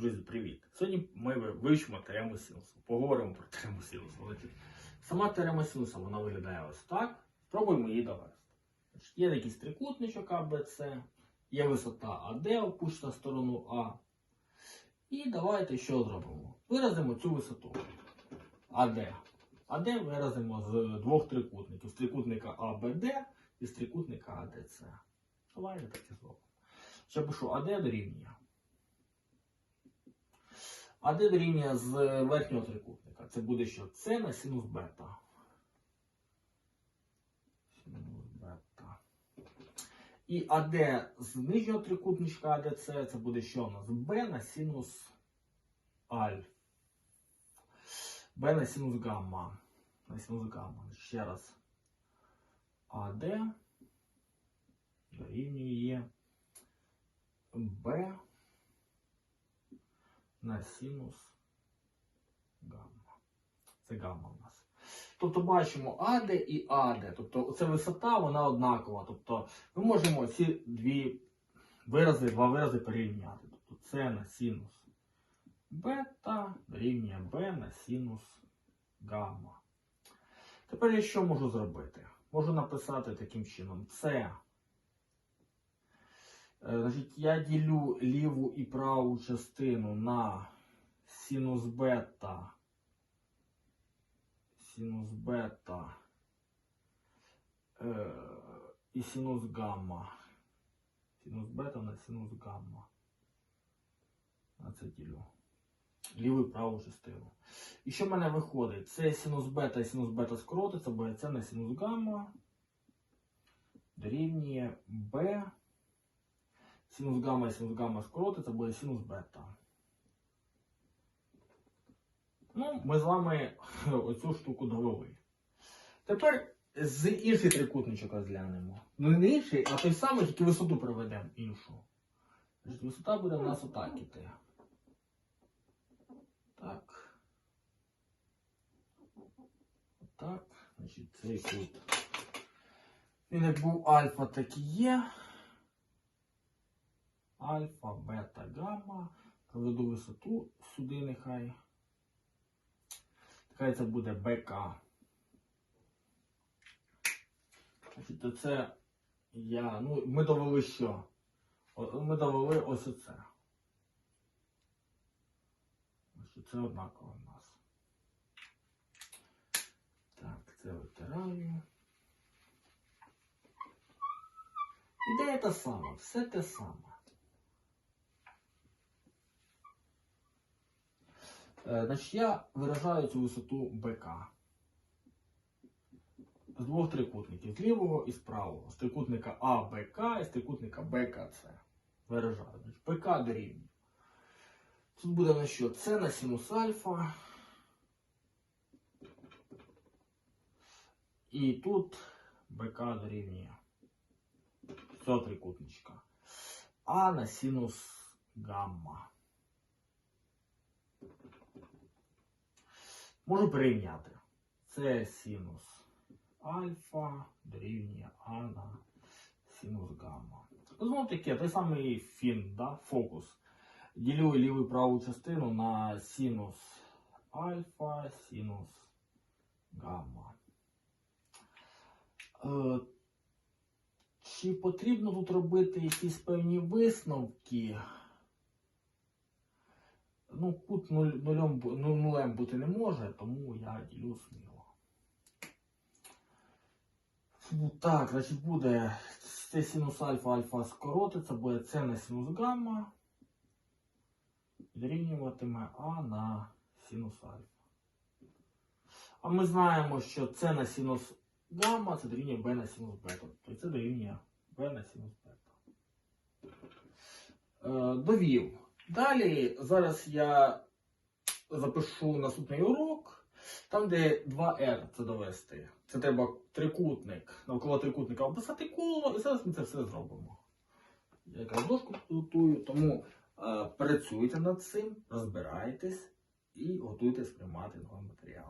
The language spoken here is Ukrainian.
Друзі, привіт! Сьогодні ми вивчимо теорему синусу. Поговоримо про теорему синусу. Сама теорема синуса вона виглядає ось так. Спробуємо її довести. Є якийсь трикутничок А, Б, є висота АД, опущена в сторону А. І давайте що зробимо? Виразимо цю висоту АД. АД виразимо з двох трикутників: з трикутника АБД і з трикутника АДЦ. Давайте так і зробимо. Ще пишу АД дорівнює. АД дорівнює з верхнього трикутника. Це буде що? С на синус бета. Синус бета. І АД з нижнього трикутничка АДЦ це буде що у нас? Б на синус аль. Б на синус гамма. На синус гамма. Ще раз. АД дорівнює Б на синус гамма. Це гамма у нас. Тобто бачимо АД і АД. Тобто ця висота вона однакова. Тобто ми можемо ці дві вирази, два вирази порівняти. Тобто це на синус бета дорівнює Б на синус гамма. Тепер я що можу зробити? Можу написати таким чином. Це Значить, я ділю ліву і праву частину на синус бета. Синус бета е, і синус гамма. Синус бета на синус гамма. На це ділю. Ліву і праву частину. І що в мене виходить? Це синус бета і синус бета скоротиться, бо це на синус гамма дорівнює b Синус гамма і синус гамма скоротиться, буде синус бета. Ну, ми з вами оцю штуку довели. Тепер з інший трикутничок розглянемо. Ну не інший, а той самий, тільки висоту проведемо іншу. Висота буде в нас отак іти. Так. Отак. Значить, цей кут. Він як був альфа, так і є альфа, бета, гамма. Проведу висоту сюди нехай. Нехай це буде БК. Значить, то це я. Ну, ми довели що? Ми довели ось оце. Це однаково в нас. Так, це витираю. Ідея та сама, все те саме. Е, Значить, я виражаю цю висоту БК. З двох трикутників, з лівого і з правого. З трикутника АБК і з трикутника БКЦ. Виражаю. Значить, БК дорівнює. Тут буде на що? С на синус альфа. І тут БК дорівнює цього трикутничка. А на синус гамма. Можу порівняти. Це синус альфа дорівнює А на синус гамма. Знову таки, той самий фін, да? фокус. Ділю ліву і праву частину на синус альфа, синус гамма. Е, чи потрібно тут робити якісь певні висновки? Ну, кут нуль, ну, нулем бути не може, тому я ділю сміло. Фу, Так, значить буде це синус альфа альфа скоротиться, буде це на синус гамма. Дорівнюватиме А на синус альфа. А ми знаємо, що це на синус гамма, це дорівнює Б на синус бета. Тобто це дорівнює Б на синус бета. Е, довів. Далі зараз я запишу наступний урок, там, де 2R це довести. Це треба трикутник, навколо трикутника описати коло, і зараз ми це все зробимо. Я якраз дошку готую, тому е, працюйте над цим, розбирайтесь і готуйтесь приймати новий матеріал.